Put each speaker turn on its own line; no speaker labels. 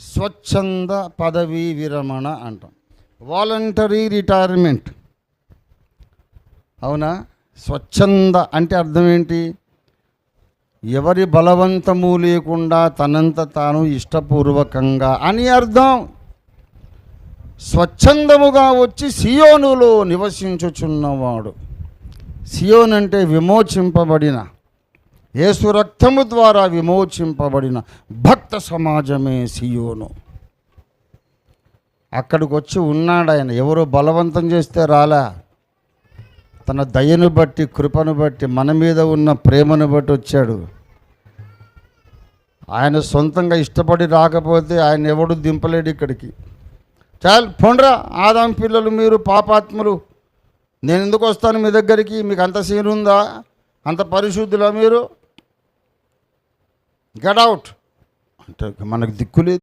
స్వచ్ఛంద పదవీ విరమణ అంటాం. వాలంటరీ రిటైర్మెంట్ అవునా? స్వచ్ఛంద అంటే అర్థం ఏంటి? ఎవరి బలవంతము లేకుండా తనంత తాను ఇష్టపూర్వకంగా అని అర్థం. స్వచ్ఛందముగా వచ్చి సియోనులో నివసించుచున్నవాడు. సియోన్ అంటే విమోచింపబడిన. యేసు రక్తము ద్వారా విమోచింపబడిన భక్త సమాజమే సియోను. అక్కడికి వచ్చి ఉన్నాడు ఆయన. ఎవరో బలవంతం చేస్తే రాలా. తన దయను బట్టి కృపను బట్టి మన మీద ఉన్న ప్రేమను బట్టి వచ్చాడు. ఆయన సొంతంగా ఇష్టపడి రాకపోతే ఆయన ఎవడు దింపలేడు ఇక్కడికి. చాలు పొండ్రా ఆదాం పిల్లలు మీరు పాపాత్ములు. నేను ఎందుకు వస్తాను మీ దగ్గరికి? మీకు అంత సీన్ ఉందా అంత పరిశుద్ధులా మీరు? Get out. అంటే మనకు దిక్కు లేదు.